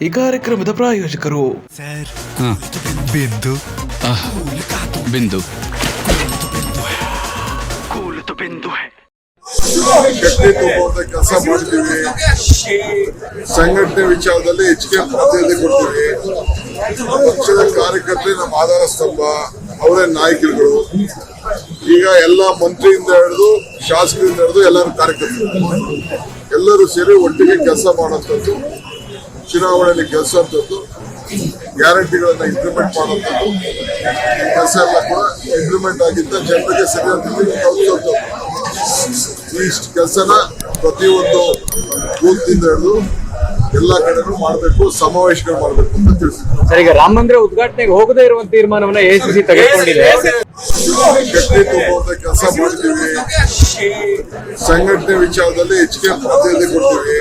ಈ ಕಾರ್ಯಕ್ರಮದ ಪ್ರಾಯೋಜಕರು. ಬಿಂದು. ಬಿಂದು. ಕೆಲಸ ಮಾಡ್ತೀವಿ. ಸಂಘಟನೆ ವಿಚಾರದಲ್ಲಿ ಹೆಚ್ಚಿಗೆ ಆದ್ಯತೆ ಕೊಡ್ತೀವಿ. ಪಕ್ಷದ ಕಾರ್ಯಕರ್ತರೇ ನಮ್ಮ ಆಧಾರ ಸ್ತಂಭ ಅವರೇ ನಾಯಕರುಗಳು ಈಗ ಎಲ್ಲ ಮಂತ್ರಿಯಿಂದ ಹಿಡಿದು ಶಾಸಕರಿಂದ ಹಿಡಿದು ಎಲ್ಲರೂ ಕಾರ್ಯಕರ್ತರು. ಎಲ್ಲರೂ ಸೇರಿ ಒಟ್ಟಿಗೆ ಕೆಲಸ ಮಾಡುವಂಥದ್ದು ಚುನಾವಣೆಯಲ್ಲಿ ಕೆಲಸ ಅಂತದ್ದು ಗ್ಯಾರಂಟಿಗಳನ್ನ ಇಂಪ್ಲಿಮೆಂಟ್ ಮಾಡುವಂಥದ್ದು ಕೆಲಸ ಎಲ್ಲ ಕೂಡ ಇಂಪ್ಲಿಮೆಂಟ್ ಆಗಿದ್ದ ಜನರಿಗೆ ಸರಿಯಾದ ತಲುಪಿಸುವಂಥದ್ದು. ಇಷ್ಟು ಕೆಲಸನ ಪ್ರತಿಯೊಂದು ಬೂತ್ನಿಂದ ಹಿಡಿದು ಎಲ್ಲ ಕಡೆನೂ ಮಾಡಬೇಕು ಸಮಾವೇಶಗಳು ಮಾಡಬೇಕು ಅಂತ ತಿಳಿಸಿದ್ರು ಸರ್ ಈಗ ರಾಮ ಮಂದಿರ ಉದ್ಘಾಟನೆಗೆ ಹೋಗದೇ ಇರುವಂತ ತೀರ್ಮಾನವನ್ನ ಎಸಿಸಿ ತೆಗೆದುಕೊಂಡಿದೆ. ಗಟ್ಟಿ ತುಂಬುವಂತ ಕೆಲಸ ಮಾಡ್ತೀವಿ ಸಂಘಟನೆ ವಿಚಾರದಲ್ಲಿ ಹೆಚ್ಚಿಗೆ ಪ್ರತಿನಿಧಿ ಕೊಡ್ತೀವಿ.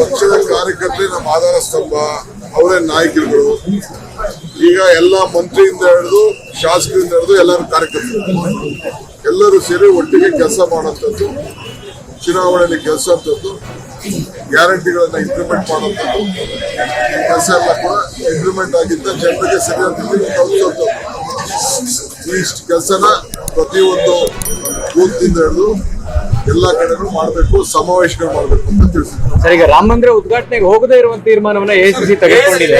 ಪಕ್ಷದ ಕಾರ್ಯಕರ್ತರೆ, ನಮ್ಮ ಆಧಾರ ಸ್ತಂಭ, ಅವರೇ ನಾಯಕರುಗಳು, ಈಗ ಎಲ್ಲ ಮಂತ್ರಿಯಿಂದ ಹಿಡಿದು, ಶಾಸಕರಿಂದ ಹಿಡಿದು ಎಲ್ಲರೂ ಕಾರ್ಯಕರ್ತರು. ಎಲ್ಲರೂ ಸೇರಿ ಒಟ್ಟಿಗೆ ಕೆಲಸ ಮಾಡುವಂಥದ್ದು, ಚುನಾವಣೆಯಲ್ಲಿ ಕೆಲಸ ಅಂತದ್ದು, ಗ್ಯಾರಂಟಿಗಳನ್ನ ಇಂಪ್ಲಿಮೆಂಟ್ ಮಾಡುವಂಥದ್ದು, ಕೆಲಸ ಎಲ್ಲ ಕೂಡ ಇಂಪ್ಲಿಮೆಂಟ್ ಆಗಿದ್ದ ಜನರಿಗೆ ಸರಿಯಾದ ಈ ಕೆಲಸನ ಪ್ರತಿಯೊಂದು ಬೂತ್ನಿಂದ ಹಿಡಿದು ಎಲ್ಲ ಕಡೆನೂ ಮಾಡಬೇಕು ಸಮಾವೇಶಗಳು ಮಾಡಬೇಕು ಅಂತ ತಿಳಿಸಿದ್ರು. ಸರ್ ಈಗ ರಾಮ ಮಂದಿರ ಉದ್ಘಾಟನೆಗೆ ಹೋಗದೇ ಇರುವಂತ ತೀರ್ಮಾನವನ್ನ ಎಸಿಸಿ ತೆಗೆದುಕೊಂಡಿದೆ.